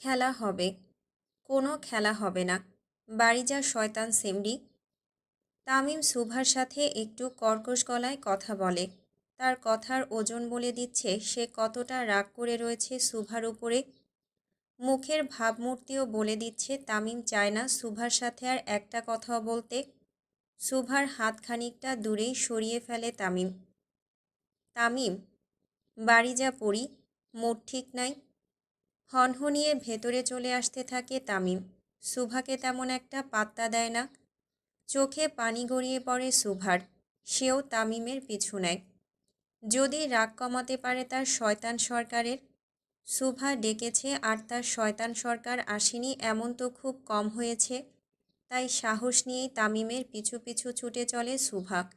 খেলা হবে। কোনো খেলা হবে না। বাড়ি যা শয়তান সেমডি। তামিম সুভার সাথে একটু কর্কশ গলায় কথা বলে। তার কথার ওজন বলে দিচ্ছে সে কতটা রাগ করে রয়েছে সুভার উপরে। মুখের ভাবমূর্তিও বলে দিচ্ছে তামিম চায় না সুভার সাথে আর একটা কথাও বলতে। সুভার হাত খানিকটা দূরেই সরিয়ে ফেলে তামিম। তামিম, বাড়ি যা পড়ি, মোট ঠিক নাই। হনহনিয়ে ভেতরে চলে আসতে থাকে তামিম। সুভাকে তেমন একটা পাত্তা দেয় না। চোখে পানি গড়িয়ে পড়ে সুভার। সেও তামিমের পিছু নেয়। যদি রাগ কমাতে পারে তার শয়তান সরকারের? সুভা ডেকেছে, আর তার শয়তান সরকার আসেনি, এমন তো খুব কম হয়েছে। তাই সাহস নিয়েই তামিমের পিছু পিছু ছুটে চলে সুভা।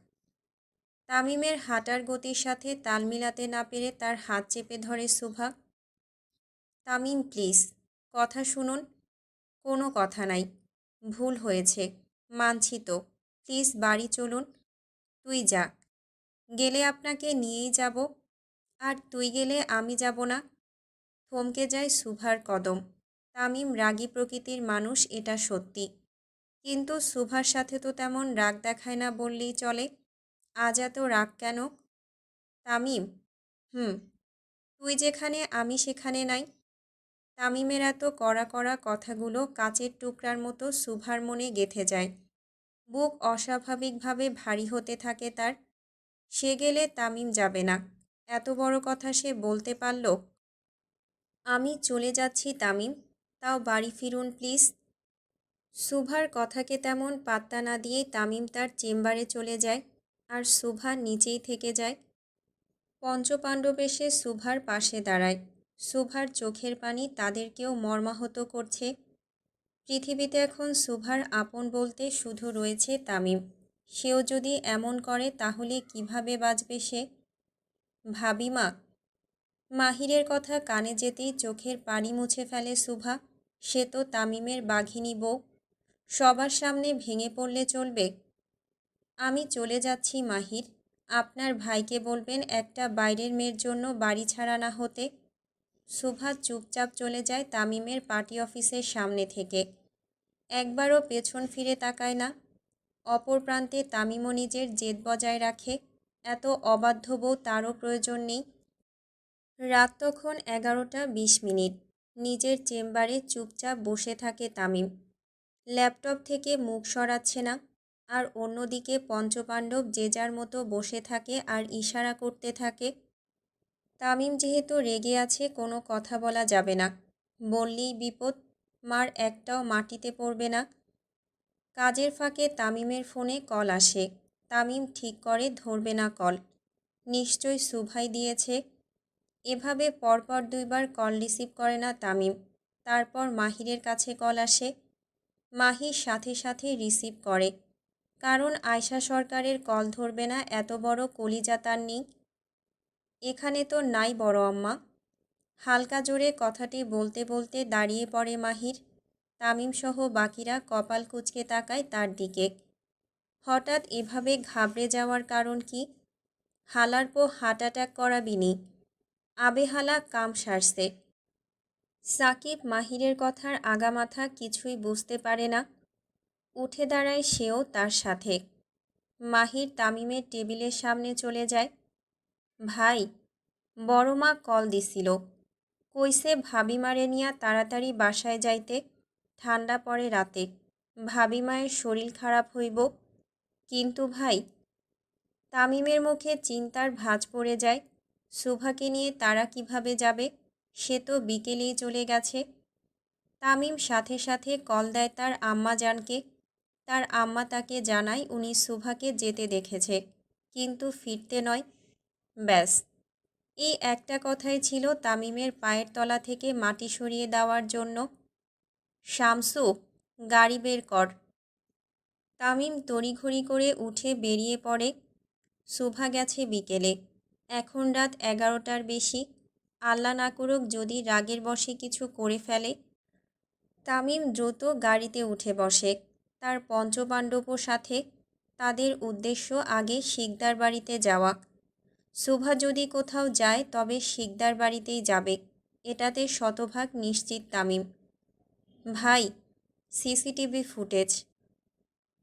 তামিমের হাঁটার গতির সাথে তাল মিলাতে না পেরে তার হাত চেপে ধরে সুভা। তামিম, প্লিজ। কথা শুনুন। কোনো কথা নাই। ভুল হয়েছে। মানছি তো। প্লিজ বাড়ি চলুন। তুই যা গেলে আপনাকে নিয়েই যাব। আর তুই গেলে আমি যাব না। থমকে যায় সুভার কদম। তামিম রাগী প্রকৃতির মানুষ, এটা সত্যি। কিন্তু সুভার সাথে তো তেমন রাগ দেখায় না বললেই চলে। আজ এত রাগ কেন? তামিম, হুম। তুই যেখানে, আমি সেখানে নাই। তামিমের এত কড়া কড়া কথাগুলো কাচের টুকরার মতো সুভার মনে গেথে যায়। বুক অস্বাভাবিকভাবে ভারী হতে থাকে তার। সে গেলে তামিম যাবে না। এত বড় কথা সে বলতে পারল? আমি চলে যাচ্ছি তামিম, তাও বাড়ি ফিরুন প্লিজ। সুভার কথাকে তেমন পাত্তা না দিয়ে তামিম তার চেম্বারে চলে যায় আর সুভা নিচেই থেকে যায়। পঞ্চপাণ্ডব এসে সুভার পাশে দাঁড়ায়। সুভার চোখের পানি তাদেরকেও মর্মাহত করছে। পৃথিবীতে এখন সুভার আপন বলতে শুধু রয়েছে তামিম। সেও যদি এমন করে তাহলে কীভাবে বাঁচবে সে? ভাবি মা, মাহিরের কথা কানে যেতেই চোখের পানি মুছে ফেলে সুভা। সে তো তামিমের বাঘিনী বউ। সবার সামনে ভেঙে পড়লে চলবে। আমি চলে যাচ্ছি মাহির। আপনার ভাইকে বলবেন একটা বাইরের মেয়ের জন্য বাড়ি ছাড়া না হতে। সুভা চুপচাপ চলে যায় তামিমের পার্টি অফিসের সামনে থেকে। একবারও পেছন ফিরে তাকায় না। অপর প্রান্তে তামিমও নিজের জেদ বজায় রাখে। এত অবাধ্য বউ তারও প্রয়োজন নেই। রাত তখন এগারোটা বিশ মিনিট। নিজের চেম্বারে চুপচাপ বসে থাকে তামিম। ল্যাপটপ থেকে মুখ সরাচ্ছে না। আর অন্যদিকে পঞ্চপাণ্ডব যে যার মতো বসে থাকে আর ইশারা করতে থাকে। তামিম যেহেতু রেগে আছে, কোনো কথা বলা যাবে না। বললেই বিপদ, মার একটাও মাটিতে পড়বে না। কাজের ফাঁকে তামিমের ফোনে কল আসে। তামিম ঠিক করে ধরবে না কল। নিশ্চয় সুভাই দিয়েছে। এভাবে পরপর দুইবার কল রিসিভ করে না তামিম। তারপর মাহিরের কাছে কল আসে। মাহির সাথে সাথে রিসিভ করে। কারণ আয়শা সরকারের কল ধরবে না, এত বড় কলিজা তার নেই। এখানে তো নাই বড় আম্মা। হালকা জোরে কথাটি বলতে বলতে দাঁড়িয়ে পড়ে মাহির। তামিম সহ বাকিরা কপাল কুচকে তাকায় তার দিকে। হঠাৎ এভাবে ঘাবড়ে যাওয়ার কারণ কি? হালার পো হার্ট অ্যাটাক করাবিনি। আবেহালা কাম সারছে। সাকিব মাহিরের কথার আগামাথা কিছুই বুঝতে পারে না। উঠে দাঁড়ায় সেও তার সাথে। মাহির তামিমের টেবিলের সামনে চলে যায়। ভাই, বড় মা কল দিছিল। কইসে ভাবি মারে নিয়া তাড়াতাড়ি বাসায় যাইতে ঠান্ডা পড়ে রাতে। ভাবি মায়ের শরীর খারাপ হইব। কিন্তু ভাই, তামিমের মুখে চিন্তার ভাঁজ পড়ে যায়। সুভাকে নিয়ে তারা কীভাবে যাবে, সে তো বিকেলেই চলে গেছে। তামিম সাথে সাথে কল দেয় তার আম্মা জানকে। তার আম্মা তাকে জানায় উনি সুভাকে যেতে দেখেছে। কিন্তু ফিরতে নয় ব্যাস। এই একটা কথাই ছিল তামিমের পায়ের তলা থেকে মাটি সরিয়ে দেওয়ার জন্য। শামসু, গাড়ি বের কর। তামিম তড়িঘড়ি করে উঠে বেরিয়ে পড়ে। শোভা গেছে বিকেলে। এখন রাত এগারোটার বেশি। আল্লাহ না করুক যদি রাগের বসে কিছু করে ফেলে। তামিম দ্রুত গাড়িতে উঠে বসে। তার পঞ্চপাণ্ডবও সাথে। তাদের উদ্দেশ্য আগে শিকদার বাড়িতে যাওয়া। সুভা যদি কোথাও যায়, তবে শিকদার বাড়িতেই যাবে। এটাতে শতভাগ নিশ্চিত তামিম। ভাই, সিসিটিভি ফুটেজ।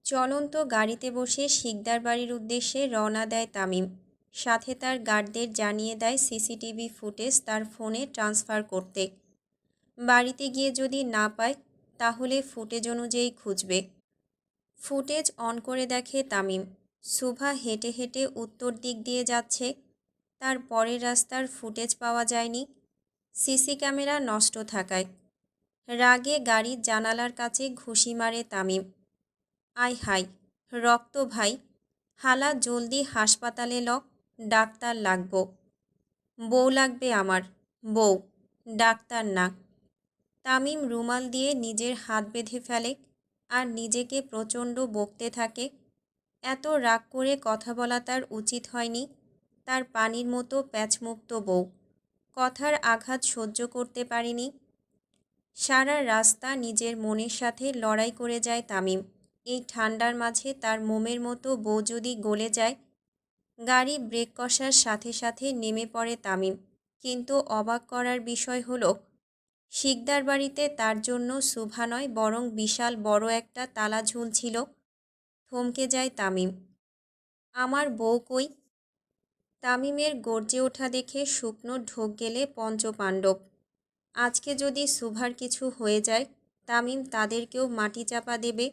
চলন্ত গাড়িতে বসে শিকদার বাড়ির উদ্দেশ্যে রওনা দেয় তামিম। সাথে তার গার্ডদের জানিয়ে দেয় সিসিটিভি ফুটেজ তার ফোনে ট্রান্সফার করতে। বাড়িতে গিয়ে যদি না পায়, তাহলে ফুটেজ অনুযায়ী খুঁজবে। ফুটেজ অন করে দেখে তামিম। সুভা হেঁটে হেঁটে উত্তর দিক দিয়ে যাচ্ছে। তার পরের রাস্তার ফুটেজ পাওয়া যায়নি। সিসি ক্যামেরা নষ্ট থাকায়। রাগে গাড়ির জানালার কাছে ঘুষি মারে তামিম। আয় হাই রক্ত ভাই, হালা জলদি হাসপাতালে লক ডাক্তার লাগব। বউ লাগবে আমার, বউ, ডাক্তার না। তামিম রুমাল দিয়ে নিজের হাত বেঁধে ফেলে আর নিজেকে প্রচণ্ড বকতে থাকে। এত রাগ করে কথা বলা তার উচিত হয়নি। তার পানির মতো প্যাচমুক্ত বউ। কথার আঘাত সহ্য করতে পারেনি। সারা রাস্তা নিজের মনের সাথে লড়াই করে যায় তামিম। এই ঠান্ডার মাঝে তার মোমের মতো বউ যদি গলে যায়, গাড়ি ব্রেক কষার সাথে সাথে নেমে পড়ে তামিম। কিন্তু অবাক করার বিষয় হলো, শিকদার বাড়িতে তার জন্য শুভা নয়, বরং বিশাল বড় একটা তালা ঝুলছিল। থমকে যায় তামিম। আমার বউ কই? তামিমের গর্জে ওঠা দেখে শুকনো ঢোক গেলে পঞ্চপাণ্ডব। আজকে যদি সুভার কিছু হয়ে যায়, তামিম তাদেরকেও মাটি চাপা দেবে।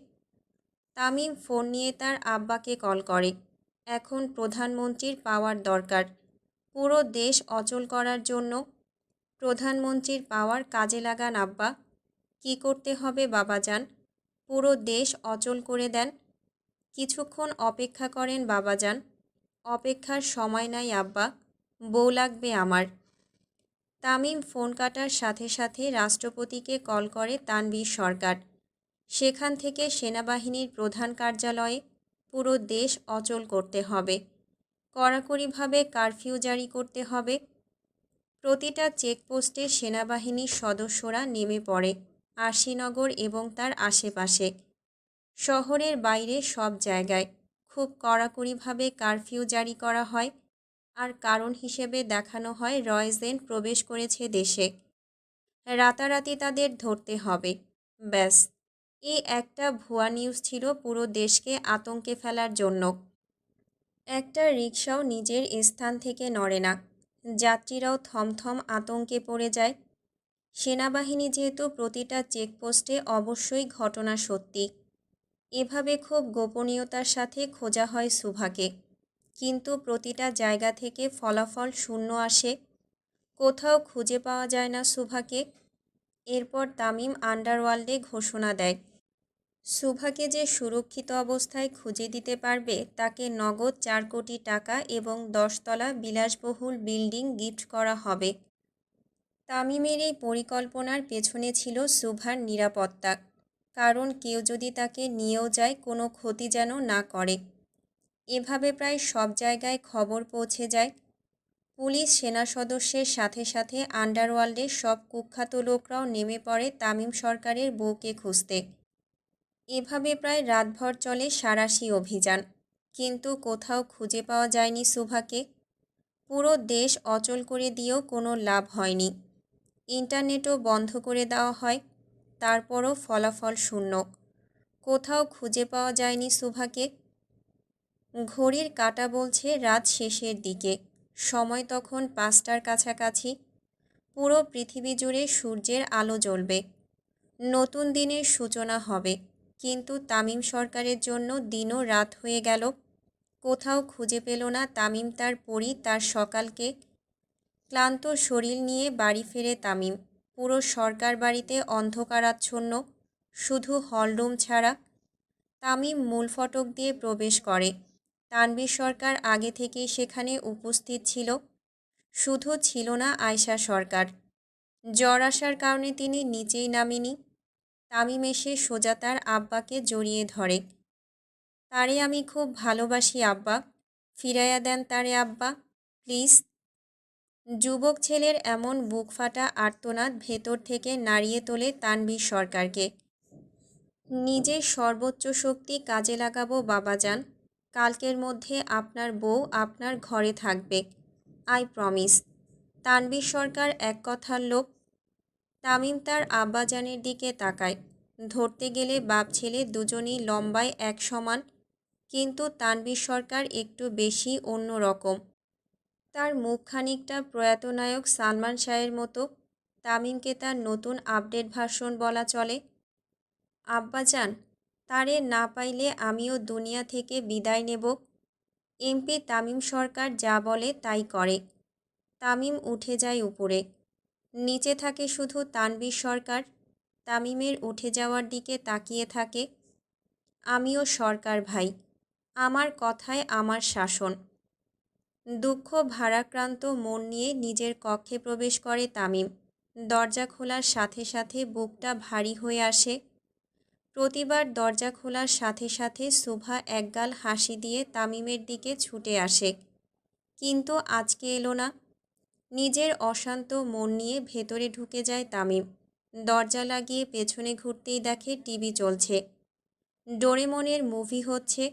তামিম ফোন নিয়ে তার আব্বাকে কল করে। এখন প্রধানমন্ত্রীর পাওয়ার দরকার। পুরো দেশ অচল করার জন্য প্রধানমন্ত্রীর পাওয়ার কাজে লাগান আব্বা। কি করতে হবে বাবা যান পুরো দেশ অচল করে দেন। কিছুক্ষণ অপেক্ষা করেন, বাবাজান, অপেক্ষার সময় নাই আব্বা, বউ লাগবে আমার। তামিম ফোন কাটার সাথে সাথে রাষ্ট্রপতিকে কল করে তানবীর সরকার। সেখান থেকে সেনাবাহিনীর প্রধান কার্যালয়ে পুরো দেশ অচল করতে হবে। কড়াকড়িভাবে কারফিউ জারি করতে হবে। প্রতিটা চেকপোস্টে সেনাবাহিনীর সদস্যরা নেমে পড়ে আশিনগর এবং তার আশেপাশে। শহরের বাইরে সব জায়গায়। খুব কড়াকড়িভাবে কারফিউ জারি করা হয় আর কারণ হিসেবে দেখানো হয় রয়জেন প্রবেশ করেছে দেশে। রাতারাতি তাদের ধরতে হবে। ব্যাস এই একটা ভুয়া নিউজ ছিল পুরো দেশকে আতঙ্কে ফেলার জন্য। একটা রিক্সাও নিজের স্থান থেকে নড়ে না। যাত্রীরাও থমথম আতঙ্কে পড়ে যায়। সেনাবাহিনী যেহেতু প্রতিটা চেকপোস্টে অবশ্যই ঘটনা সত্যি। এভাবে খুব গোপনীয়তার সাথে খোঁজা হয় সুভাকে। কিন্তু প্রতিটা জায়গা থেকে ফলাফল শূন্য আসে। কোথাও খুঁজে পাওয়া যায় না সুভাকে। এরপর তামিম আন্ডারওয়ার্ল্ডে ঘোষণা দেয়। সুভাকে যে সুরক্ষিত অবস্থায় খুঁজে দিতে পারবে, তাকে নগদ চার কোটি টাকা এবং দশতলা বিলাসবহুল বিল্ডিং গিফট করা হবে। তামিমের এই পরিকল্পনার পেছনে ছিল সুভার নিরাপত্তা। কারণ কেউ যদি তাকে নিয়েও যায়, কোনো ক্ষতি যেন না করে। এভাবে প্রায় সব জায়গায় খবর পৌঁছে যায়। পুলিশ, সেনা সদস্যের সাথে সাথে আন্ডারওয়ার্ল্ডের সব কুখ্যাত লোকরাও নেমে পড়ে তামিম সরকারের বউকে খুঁজতে। এভাবে প্রায় রাতভর চলে সারাশি অভিযান, কিন্তু কোথাও খুঁজে পাওয়া যায়নি সুভাকে। পুরো দেশ অচল করে দিয়েও কোনো লাভ হয়নি। ইন্টারনেটও বন্ধ করে দেওয়া হয়। তারপরও ফলাফল শূন্য। কোথাও খুঁজে পাওয়া যায়নি সুভাকে। ঘড়ির কাটা বলছে রাত শেষের দিকে। সময় তখন পাঁচটার কাছাকাছি। পুরো পৃথিবী জুড়ে সূর্যের আলো জ্বলবে। নতুন দিনের সূচনা হবে। কিন্তু তামিম সরকারের জন্য দিনও রাত হয়ে গেল। কোথাও খুঁজে পেল না তামিম তার পরি তার সকালকে। ক্লান্ত শরীর নিয়ে বাড়ি ফেরে তামিম। পুরো সরকার বাড়িতে অন্ধকারাচ্ছন্ন, শুধু হলরুম ছাড়া। তামিম মূল ফটক দিয়ে প্রবেশ করে। তানবীর সরকার আগে থেকেই সেখানে উপস্থিত ছিল। শুধু ছিল না আয়শা সরকার। জ্বর আসার কারণে তিনি নিচেই নামিনি তামিম এসে সোজা তার আব্বাকে জড়িয়ে ধরে। তারে আমি খুব ভালোবাসি, আব্বা। ফিরাইয়া দেন তারে আব্বা, প্লিজ। যুবক ছেলের এমন বুক ফাটা আর্তনাদ ভেতর থেকে নাড়িয়ে তোলে তানবীর সরকারকে। নিজের সর্বোচ্চ শক্তি কাজে লাগাবো, বাবাজান। কালকের মধ্যে আপনার বউ আপনার ঘরে থাকবে। I promise. তানবীর সরকার এক কথার লোক তামিম তার আব্বাজানের দিকে তাকায়। ধরতে গেলে বাপ ছেলে দুজনেই লম্বায় এক সমান, কিন্তু তানবীর সরকার একটু বেশি অন্য রকম তার মুখ খানিকটা প্রয়াত নায়ক সালমান শাহের মতো, তামিমকে তার নতুন আপডেট ভার্সন বলা চলে। আব্বাজান, তারে না পাইলে আমিও দুনিয়া থেকে বিদায় নেব। এমপি তামিম সরকার যা বলে তাই করে। তামিম উঠে যায় উপরে। নিচে থাকে শুধু তানবীর সরকার। তামিমের উঠে যাওয়ার দিকে তাকিয়ে থাকে। আমিও সরকার ভাই। আমার কথায় আমার শাসন। দুঃখ, ভারাক্রান্ত মন নিয়ে নিজের কক্ষে প্রবেশ করে তামিম। দরজা খোলার সাথে সাথে বুকটা ভারী হয়ে আসে। প্রতিবার দরজা খোলার সাথে সাথে সুভা একগাল হাসি দিয়ে তামিমের দিকে ছুটে আসে। কিন্তু আজকে এলো না? নিজের অশান্ত মন নিয়ে ভেতরে ঢুকে যায় তামিম। দরজা লাগিয়ে পেছনে ঘুরতেই দেখে টিভি চলছে। ডোরেমনের মুভি হচ্ছে।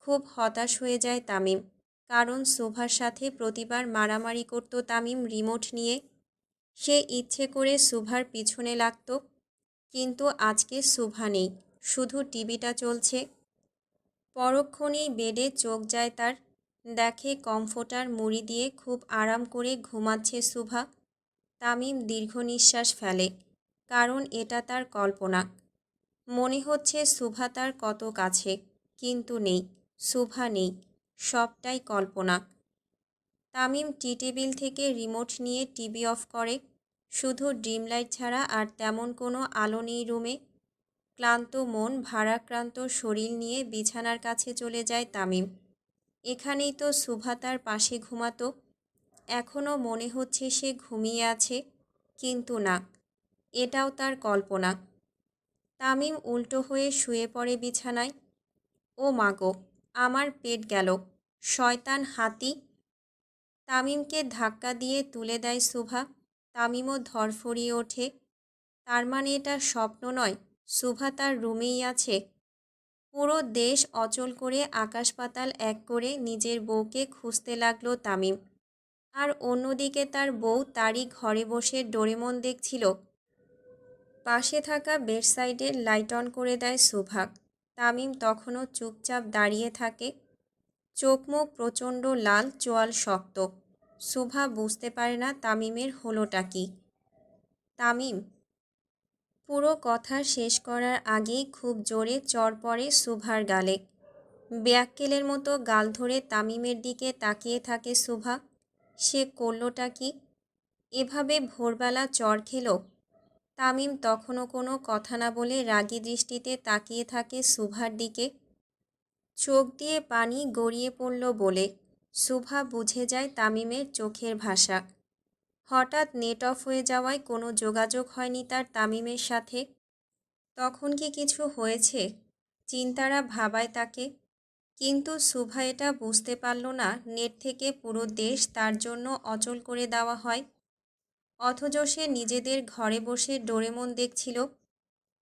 খুব হতাশ হয়ে যায় তামিম। কারণ সুভার সাথে প্রতিবার মারামারি করত তামিম রিমোট নিয়ে। সে ইচ্ছে করে সুভার পিছনে লাগত, কিন্তু আজকে সুভা নেই, শুধু টিভিটা চলছে। পরক্ষণেই বেডে চোখ যায় তার, দেখে কমফোর্টার মুড়ি দিয়ে খুব আরাম করে ঘুমাচ্ছে সুভা তামিম দীর্ঘ নিঃশ্বাস ফেলে, কারণ এটা তার কল্পনা। মনে হচ্ছে সুভা তার কত কাছে, কিন্তু নেই সুভা নেই। সবটাই কল্পনা। তামিম টি টেবিল থেকে রিমোট নিয়ে টিভি অফ করে। শুধু ড্রিম লাইট ছাড়া আর তেমন কোনো আলো নেই রুমে। ক্লান্ত মন, ভারাক্রান্ত শরীর নিয়ে বিছানার কাছে চলে যায় তামিম। এখানেই তো সুভা তার পাশে ঘুমাতো। এখনও মনে হচ্ছে সে ঘুমিয়ে আছে, কিন্তু না। এটাও তার কল্পনা। তামিম উল্টো হয়ে শুয়ে পড়ে বিছানায়। ও মাগো আমার পেট গেল। শয়তান হাতি তামিমকে ধাক্কা দিয়ে তুলে দেয় সুভা। তামিমও ধরফরিয়ে ওঠে। তার মানে এটা স্বপ্ন নয়। সুভা তার রুমেই আছে। পুরো দেশ অচল করে আকাশ পাতাল এক করে নিজের বউকে খুঁজতে লাগল তামিম। আর অন্যদিকে তার বউ তারই ঘরে বসে ডোরেমন দেখছিল। পাশে থাকা বেডসাইডের লাইট অন করে দেয় সুভাগ তামিম তখনও চুপচাপ দাঁড়িয়ে থাকে। চোখ মুখ প্রচণ্ড লাল, চোয়াল শক্ত। সুভা বুঝতে পারে না তামিমের হলোটা কি। তামিম, পুরো কথা শেষ করার আগেই খুব জোরে চর পড়ে সুভার গালে। ব্যাককেলের মতো গাল ধরে তামিমের দিকে তাকিয়ে থাকে সুভা। সে করলোটা কি? এভাবে ভোরবেলা চর খেলো? তামিম তখনও কোনো কথা না বলে রাগী দৃষ্টিতে তাকিয়ে থাকে সুভার দিকে। চোখ দিয়ে পানি গড়িয়ে পড়ল বলে। সুভা বুঝে যায় তামিমের চোখের ভাষা। হঠাৎ নেট অফ হয়ে যাওয়ায় কোনো যোগাযোগ হয়নি তার তামিমের সাথে। তখন কি কিছু হয়েছে? চিন্তারা ভাবায় তাকে। কিন্তু সুভা এটা বুঝতে পারল না, নেট থেকে পুরো দেশ তার জন্য অচল করে দেওয়া হয়। অথচ সে নিজেদের ঘরে বসে ডোরেমন দেখছিল।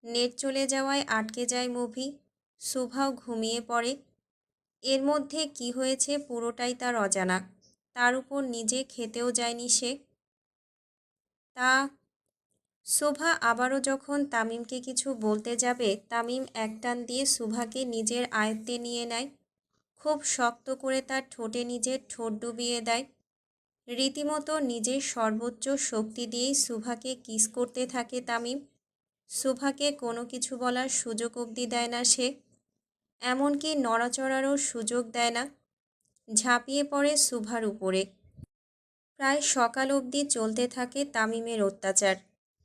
নেট চলে যাওয়ায় আটকে যায় মুভি। সুভাও ঘুমিয়ে পড়ে। এর মধ্যে কি হয়েছে পুরোটাই তার অজানা। তার উপর নিজে খেতেও যায়নি সে। তা শোভা আবারও যখন তামিমকে কিছু বলতে যাবে, তামিম একটান দিয়ে সুভাকে নিজের আয়ত্তে নিয়ে নেয়। খুব শক্ত করে তার ঠোঁটে নিজের ঠোঁট ডুবিয়ে দেয়। রীতিমতো নিজের সর্বোচ্চ শক্তি দিয়েই সুভাকে কিস করতে থাকে তামিম। সুভাকে কোনো কিছু বলার সুযোগ অবধি দেয় না সে। এমনকি নড়াচড়ারও সুযোগ দেয় না। ঝাঁপিয়ে পড়ে সুভার উপরে। প্রায় সকাল অবধি চলতে থাকে তামিমের অত্যাচার।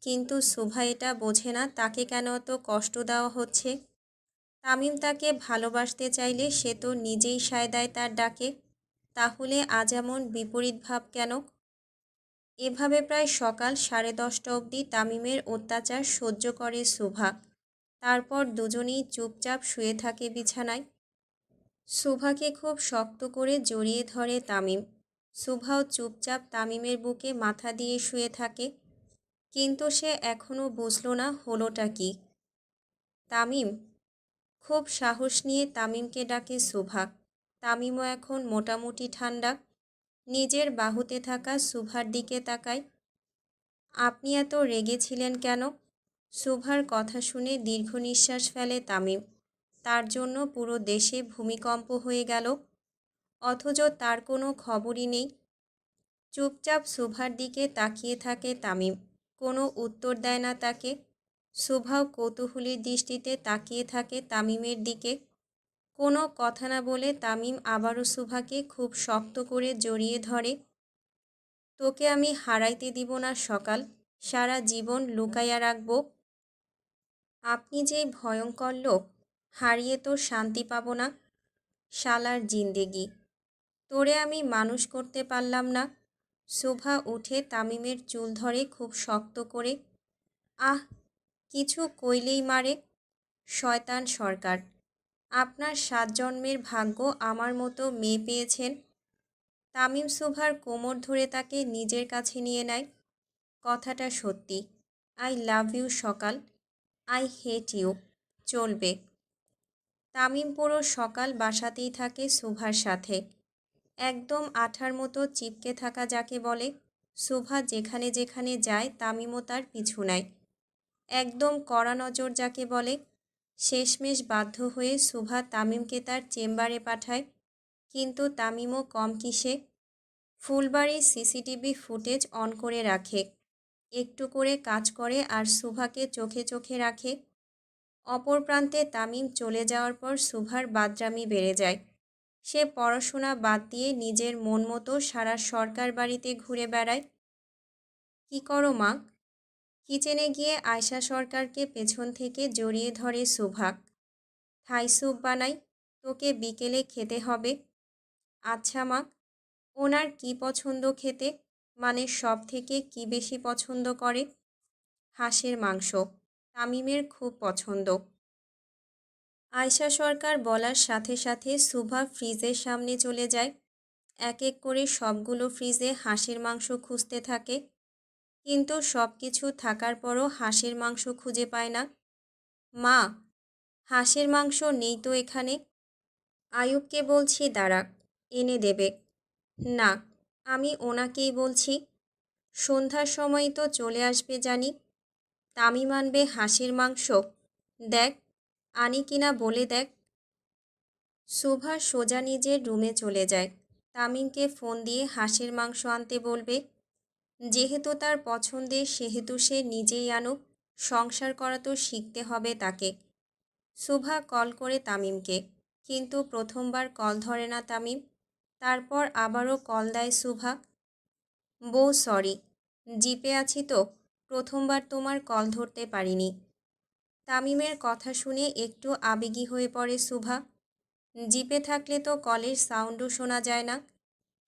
কিন্তু সুভা এটা বোঝে না তাকে কেন এত কষ্ট দেওয়া হচ্ছে। তামিম তাকে ভালোবাসতে চাইলে সে তো নিজেই সায় দেয় তার ডাকে। তাহলে আজ এমন বিপরীত ভাব কেন? এভাবে প্রায় সকাল সাড়ে দশটা অবধি তামিমের অত্যাচার সহ্য করে সুভা তারপর দুজনেই চুপচাপ শুয়ে থাকে বিছানায়। সুভাকে খুব শক্ত করে জড়িয়ে ধরে তামিম। সুভাও চুপচাপ তামিমের বুকে মাথা দিয়ে শুয়ে থাকে। কিন্তু সে এখনও বুঝল না হলোটা কি। তামিম, খুব সাহস নিয়ে তামিমকে ডাকে সুভা তামিমও এখন মোটামুটি ঠান্ডা। নিজের বাহুতে থাকা সুভার দিকে তাকায় আপনি এত রেগেছিলেন কেন? সুভার কথা শুনে দীর্ঘ নিঃশ্বাস ফেলে তামিম। তার জন্য পুরো দেশে ভূমিকম্প হয়ে গেল। অথচ তার কোনো খবরই নেই। চুপচাপ সুভার দিকে তাকিয়ে থাকে তামিম। কোনো উত্তর দেয় না তাকে। সুভাও কৌতূহলীর দৃষ্টিতে তাকিয়ে থাকে তামিমের দিকে। কোনো কথা না বলে তামিম আবারও সুভাকে খুব শক্ত করে জড়িয়ে ধরে, তোকে আমি হারাইতে দিব না সকাল, সারা জীবন লুকাইয়া রাখব। আপনি যে ভয়ঙ্কর লোক, হারিয়ে তো শান্তি পাব না। শালার জিন্দেগি, তোরে আমি মানুষ করতে পারলাম না। শোভা উঠে তামিমের চুল ধরে খুব শক্ত করে, আহ, কিছু কইলেই মারে, শয়তান সরকার। আপনার সাত জন্মের ভাগ্য আমার মতো মেয়ে পেয়েছেন। তামিম সুভার কোমর ধরে তাকে নিজের কাছে নিয়ে নেয়। কথাটা সত্যি। আই লাভ ইউ সকাল। I hate you. চলবে। তামিম পুরো সকাল বাসাতেই থাকে সুভার সাথে। একদম আঠার মতো চিপকে থাকা যাকে বলে, সুভা যেখানে যেখানে যায় তামিমও তার পিছু নেয়। একদম কড়া নজর যাকে বলে শেষমেশ বাধ্য হয়ে সুভা তামিমকে তার চেম্বারে পাঠায়। কিন্তু তামিমও কম কিসে? ফুলবাড়ির সিসিটিভি ফুটেজ অন করে রাখে। একটু করে কাজ করে আর সুভাকে চোখে চোখে রাখে। অপর প্রান্তে তামিম চলে যাওয়ার পর সুভার বাদরামি বেড়ে যায়। সে পড়াশোনা বাদ দিয়ে নিজের মন মতো সারা সরকার বাড়িতে ঘুরে বেড়ায়। কি করো মা? কিচেনে গিয়ে আয়শা সরকারকে পেছন থেকে জড়িয়ে ধরে সুভা থাই স্যুপ বানাই, তোকে বিকেলে খেতে হবে। আচ্ছা মা, ওনার কি পছন্দ খেতে? মানে সব থেকে কি বেশি পছন্দ করে? হাঁসের মাংস, তামিমের খুব পছন্দ। আয়শা সরকার বলার সাথে সাথে সুভা ফ্রিজের সামনে চলে যায়। এক এক করে সবগুলো ফ্রিজে হাঁসের মাংস খুঁজতে থাকে। কিন্তু সব কিছু থাকার পরও হাঁসের মাংস খুঁজে পায় না। মা, হাঁসের মাংস নেই তো এখানে? আয়ুবকে বলছি দাঁড়াক এনে দেবে। না, আমি ওনাকেই বলছি। সন্ধ্যার সময় তো চলে আসবে জানি। তামিম আনবে হাঁসের মাংস। দেখ, আনি কিনা বলে দেখ। শোভা সোজা নিজের রুমে চলে যায়। তামিমকে ফোন দিয়ে হাঁসের মাংস আনতে বলবে যেহেতু তার পছন্দের সেহেতু সে নিজেই আনুক। সংসার করা তো শিখতে হবে তাকে। শোভা কল করে তামিমকে। কিন্তু প্রথমবার কল ধরে না তামিম। তারপর আবারও কল দেয় শুভা বউ, সরি। জিপে আছি তো। প্রথমবার তোমার কল ধরতে পারিনি। তামিমের কথা শুনে একটু আবেগী হয়ে পড়ে শুভা জিপে থাকলে তো কলের সাউন্ডও শোনা যায় না।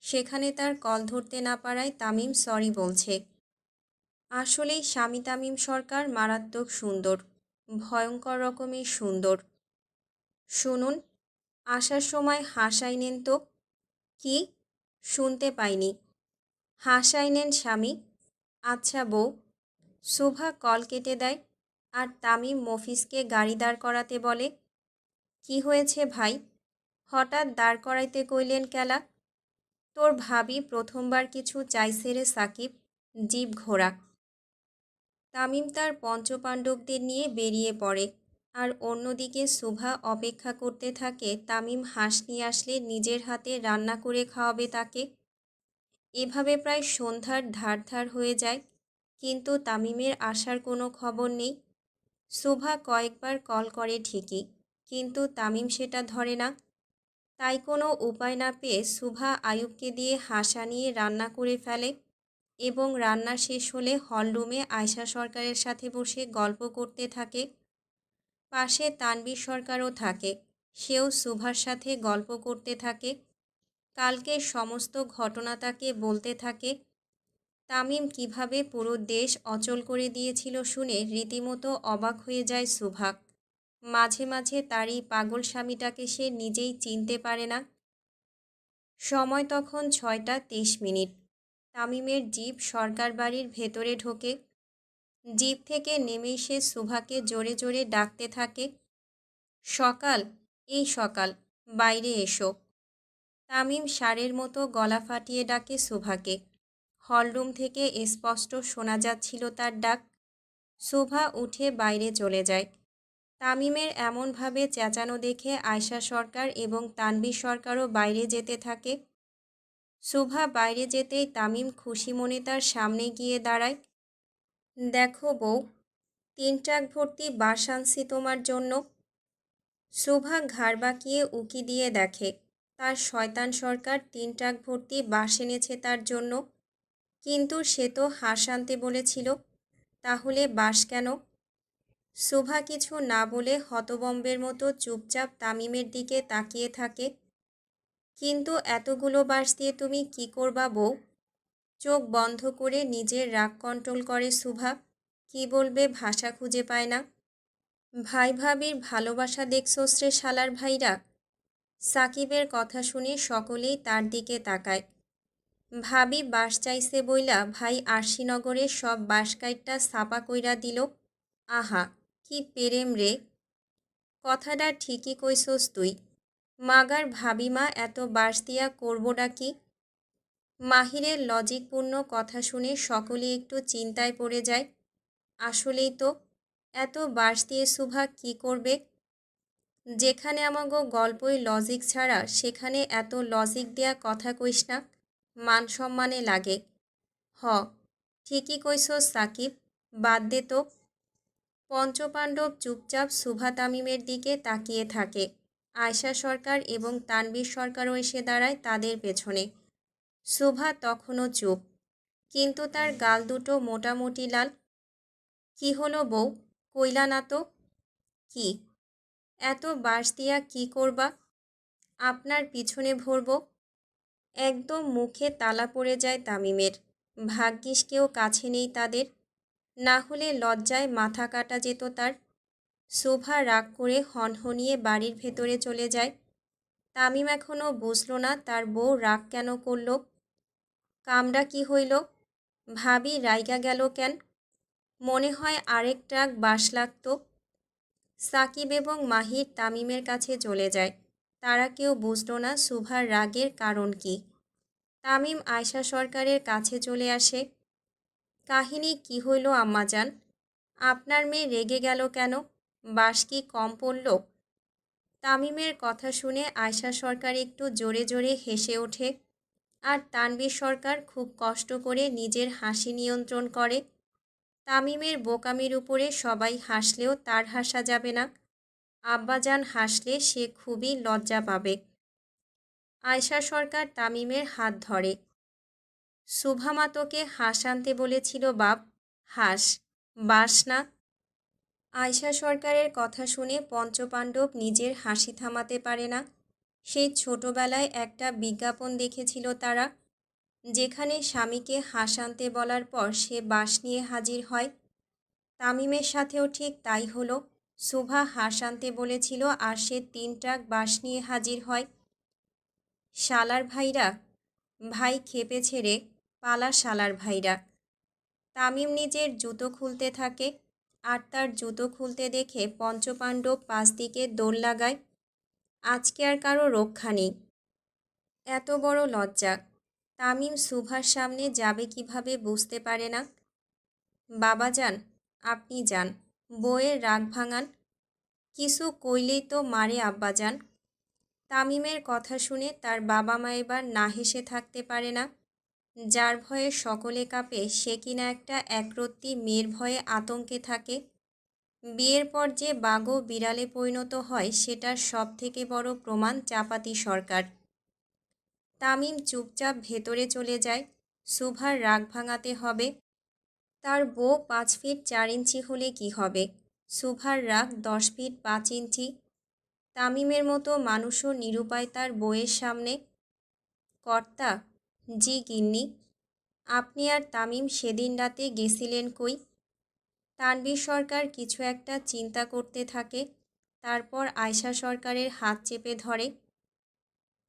সেখানে তার কল ধরতে না পারায় তামিম সরি বলছে। আসলেই স্বামী তামিম সরকার মারাত্মক সুন্দর, ভয়ঙ্কর রকমের সুন্দর। শুনুন, আসার সময় হাসাই নেন তো? কি? শুনতে পাইনি। হাসাই নেন স্বামী? আচ্ছা বউ, শোভা কল কেটে দেয় আর তামিম মফিজকে গাড়ি দাঁড় করাতে বলে, কি হয়েছে ভাই? হঠাৎ দাঁড় করাইতে কইলেন কেলা? তোর ভাবি প্রথমবার কিছু চাইছে রে সাকিব, জীব ঘোড়া। তামিম তার পঞ্চপাণ্ডবদের নিয়ে বেরিয়ে পড়ে আর অন্যদিকে শুভা অপেক্ষা করতে থাকে, তামিম হাঁস নিয়ে আসলে নিজের হাতে রান্না করে খাওয়াবে তাকে। এভাবে প্রায় সন্ধ্যার ধার ধার হয়ে যায়, কিন্তু তামিমের আসার কোনো খবর নেই। শোভা কয়েকবার কল করে ঠিকই, কিন্তু তামিম সেটা ধরে না। তাই কোনো উপায় না পেয়ে সুভা আয়ুবকে দিয়ে হাসা নিয়ে রান্না করে ফেলে এবং রান্না শেষ হলে হলরুমে আয়শা সরকারের সাথে বসে গল্প করতে থাকে। পাশে তানবীর সরকারও থাকে। সেও সুভার সাথে গল্প করতে থাকে। কালকে সমস্ত ঘটনা তাকে বলতে থাকে। তামিম কীভাবে পুরো দেশ অচল করে দিয়েছিল শুনে রীতিমতো অবাক হয়ে যায় সুভা। মাঝে মাঝে তারই পাগল স্বামীটাকে সে নিজেই চিনতে পারে না। সময় তখন ছয়টা তেইশ মিনিট। তামিমের জিপ সরকার বাড়ির ভেতরে ঢোকে। জিপ থেকে নেমে সে সুভাকে জোরে জোরে ডাকতে থাকে, সকাল, এই সকাল, বাইরে এসো। তামিম সারের মতো গলা ফাটিয়ে ডাকে সুভাকে। হলরুম থেকে স্পষ্ট শোনা যাচ্ছিল তার ডাক। শোভা উঠে বাইরে চলে যায়। তামিমের এমনভাবে চেঁচানো দেখে আয়শা সরকার এবং তানবীর সরকারও বাইরে যেতে থাকে। শোভা বাইরে যেতেই তামিম খুশি মনে তার সামনে গিয়ে দাঁড়ায়। দেখো বউ তিন ট্রাক ভর্তি বাস আনছি তোমার জন্য। শোভা ঘাড় বাঁকিয়ে উকি দিয়ে দেখে, তার শয়তান সরকার তিন ট্রাক ভর্তি বাস এনেছে তার জন্য। কিন্তু সে তো হাঁস আনতে বলেছিল, তাহলে বাস কেন? শোভা কিছু না বলে হতবম্বের মতো চুপচাপ তামিমের দিকে তাকিয়ে থাকে। কিন্তু এতগুলো বাস দিয়ে তুমি কি করবা বউ? চোখ বন্ধ করে নিজের রাগ কন্ট্রোল করে শুভা। কি বলবে ভাষা খুঁজে পায় না। ভাই ভাবির ভালোবাসা দেখছ শ্রে শালার ভাইরা? সাকিবের কথা শুনে সকলেই তার দিকে তাকায়। ভাবি বাস চাইছে বইলা ভাই আরশিনগরের সব বাস কাইটটা ছাপা কইরা দিল। আহা! কি পেরেম রে? কথাটা ঠিকই কইসোস তুই। মাগার ভাবিমা এত বাস দিয়া করবোটা কি? মাহিরের লজিকপূর্ণ কথা শুনে সকলে একটু চিন্তায় পড়ে যায়। আসলেই তো, এত বাস দিয়ে সুভা কি করবে? যেখানে আমাগো গল্পই লজিক ছাড়া, সেখানে এত লজিক দেয়া কথা কইস না, মান সম্মানে লাগে। হ, ঠিকই কইস সাকিব, বাদ দে তো। পঞ্চপাণ্ডব চুপচাপ সুভা তামিমের দিকে তাকিয়ে থাকে। আয়শা সরকার এবং তানবীর সরকারও এসে দাঁড়ায় তাদের পেছনে। সুভা তখনও চুপ। কিন্তু তার গাল দুটো মোটামুটি লাল। কি হলো বউ? কইলা না তো? কি? এত বাঁশ দিয়া কি করবা? আপনার পিছনে ভরব। একদম মুখে তালা পড়ে যায় তামিমের। ভাগ্যিস কেউ কাছে নেই তাদের। না হলে লজ্জায় মাথা কাটা যেত তার। শোভা রাগ করে হনহনিয়ে বাড়ির ভেতরে চলে যায়। তামিম এখনও বুঝল না তার বউ রাগ কেন করল। কামড়া কি হইল? ভাবি রাইগা গেল কেন? মনে হয় আরেক ট্রাক বাস লাগত। সাকিব এবং মাহির তামিমের কাছে চলে যায়। তারা কেউ বুঝল না সুভার রাগের কারণ কি। তামিম আয়শা সরকারের কাছে চলে আসে। কাহিনী কি হইল, আম্মাজান? আপনার মেয়ে রেগে গেল কেন? বাস কি কম পড়ল? তামিমের কথা শুনে আয়শা সরকার একটু জোরে জোরে হেসে ওঠে। আর তানবীর সরকার খুব কষ্ট করে নিজের হাসি নিয়ন্ত্রণ করে। তামিমের বোকামির উপরে সবাই হাসলেও তার হাসা যাবে না। আব্বাজান হাসলে সে খুবই লজ্জা পাবে। আয়শা সরকার তামিমের হাত ধরে। সুভামা তোকে হাঁস আনতে বলেছিল, বাপ, হাঁস, বাস না। আয়শা সরকারের কথা শুনে পঞ্চপাণ্ডব নিজের হাসি থামাতে পারে না। সেই ছোটবেলায় একটা বিজ্ঞাপন দেখেছিল তারা, যেখানে স্বামীকে হাঁস আনতে বলার পর সে বাস নিয়ে হাজির হয়। তামিমের সাথেও ঠিক তাই হলো। শোভা হাঁস আনতে বলেছিল, আর সে তিন ট্রাক বাস নিয়ে হাজির হয়। শালার ভাইরা, ভাই খেপে ছেড়ে পালা শালার ভাইরা। তামিম নিজের জুতো খুলতে থাকে আর তার জুতো খুলতে দেখে পঞ্চপাণ্ডব পাশ দিকে দৌড় লাগায়, আজকে আর কারও রক্ষা নেই। এত বড় লজ্জা। তামিম সুভার সামনে যাবে কীভাবে বুঝতে পারে না? বাবা যান, আপনি যান। বইয়ের রাগ ভাঙান। কিছু কইলেই তো মারে আব্বা যান। তামিমের কথা শুনে তার বাবা মা এবার না হেসে থাকতে পারে না। যার ভয়ে সকলে কাঁপে, সে কিনা একটা একরত্তি মেয়ের ভয়ে আতঙ্কে থাকে। বিয়ের পর যে বাঘ বিড়ালে পরিণত হয়, সেটার সব থেকে বড় প্রমাণ চাপাতি সরকার। তামিম চুপচাপ ভেতরে চলে যায়। সুভার রাগ ভাঙাতে হবে। তার বউ পাঁচ ফিট চার ইঞ্চি হলে কি হবে? সুভার রাগ দশ ফিট পাঁচ ইঞ্চি। তামিমের মতো মানুষও নিরুপায় তার বইয়ের সামনে। কর্তা জি গিন্নি, আপনি আর তামিম সেদিন রাতে গেছিলেন কই? তানবীর সরকার কিছু একটা চিন্তা করতে থাকে, তারপর আয়শা সরকারের হাত চেপে ধরে,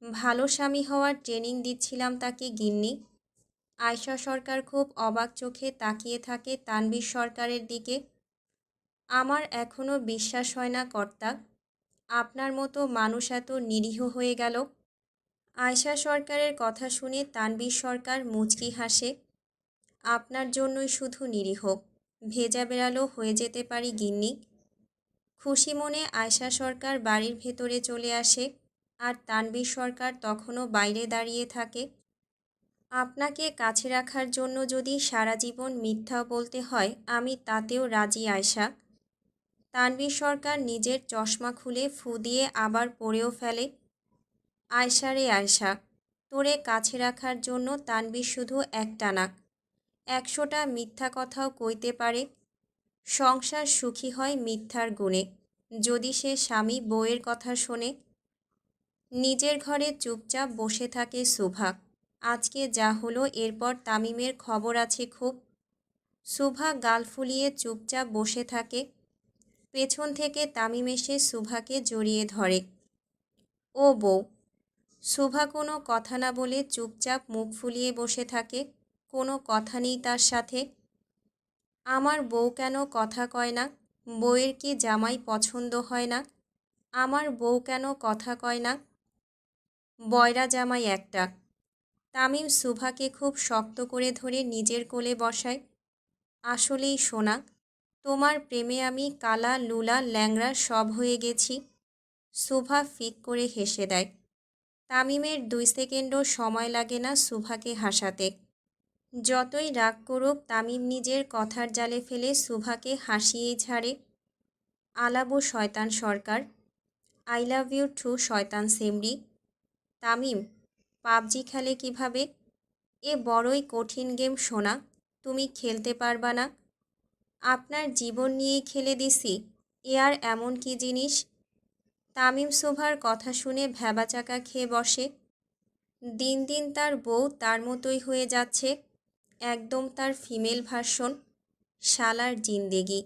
ভালো স্বামী হওয়ার ট্রেনিং দিচ্ছিলাম তাকে গিন্নি। আয়শা সরকার খুব অবাক চোখে তাকিয়ে থাকে তানবীর সরকারের দিকে। আমার এখনও বিশ্বাস হয় না কর্তা, আপনার মতো মানুষ এত নিরীহ হয়ে গেল। আয়শা সরকারের কথা শুনে তানবীর সরকার মুচকি হাসে। আপনার জন্যই শুধু নিরীহ, ভেজা বেড়ালো হয়ে যেতে পারি গিন্নি। খুশি মনে আয়শা সরকার বাড়ির ভেতরে চলে আসে আর তানবীর সরকার তখনও বাইরে দাঁড়িয়ে থাকে। আপনাকে কাছে রাখার জন্য যদি সারা জীবন মিথ্যা বলতে হয়, আমি তাতেও রাজি আয়শা। তানবীর সরকার নিজের চশমা খুলে ফু দিয়ে আবার পড়েও ফেলে। আয়শা রে আয়শা তোরে কাছে রাখার জন্য তানবীর শুধু একটা না একশোটা মিথ্যা কথাও কইতে পারে। সংসার সুখী হয় মিথ্যার গুণে। যদি সে স্বামী বউয়ের কথা শোনে। নিজের ঘরে চুপচাপ বসে থাকে সুভা। আজকে যা হলো, এরপর তামিমের খবর আছে খুব। সুভা গাল ফুলিয়ে চুপচাপ বসে থাকে। পেছন থেকে তামিম এসে সুভাকে জড়িয়ে ধরে। ও বউ সুভা কোনো কথা না বলে চুপচাপ মুখ ফুলিয়ে বসে থাকে। কোনো কথা নেই তার সাথে। আমার বউ কেন কথা কয় না? বউয়ের কি জামাই পছন্দ হয় না? আমার বউ কেন কথা কয় না? বয়রা জামাই একটা। তামিম সুভাকে খুব শক্ত করে ধরে নিজের কোলে বসায়। আসলেই সোনা, তোমার প্রেমে আমি কালা, লুলা, ল্যাংড়া সব হয়ে গেছি। সুভা ফিক করে হেসে দেয়। তামিমের দুই সেকেন্ডও সময় লাগে না সুভাকে হাসাতে। যতই রাগ করুক, তামিম নিজের কথার জালে ফেলে সুভাকে হাসিয়েই ছাড়ে। আলাবো শয়তান সরকার। আই লাভ ইউ টু শয়তান সেমরি। তামিম, পাবজি খেলে কীভাবে? এ বড়ই কঠিন গেম শোনা তুমি খেলতে পারবা না। আপনার জীবন নিয়েই খেলে দিছি। এ আর এমন কি জিনিস? তামিম শোভার কথা শুনে ভ্যাবাচাকা খেয়ে বসে। দিন দিন তার বউ তার মতোই হয়ে যাচ্ছে, একদম তার ফিমেল ভার্সন, শালার জিন্দেগি।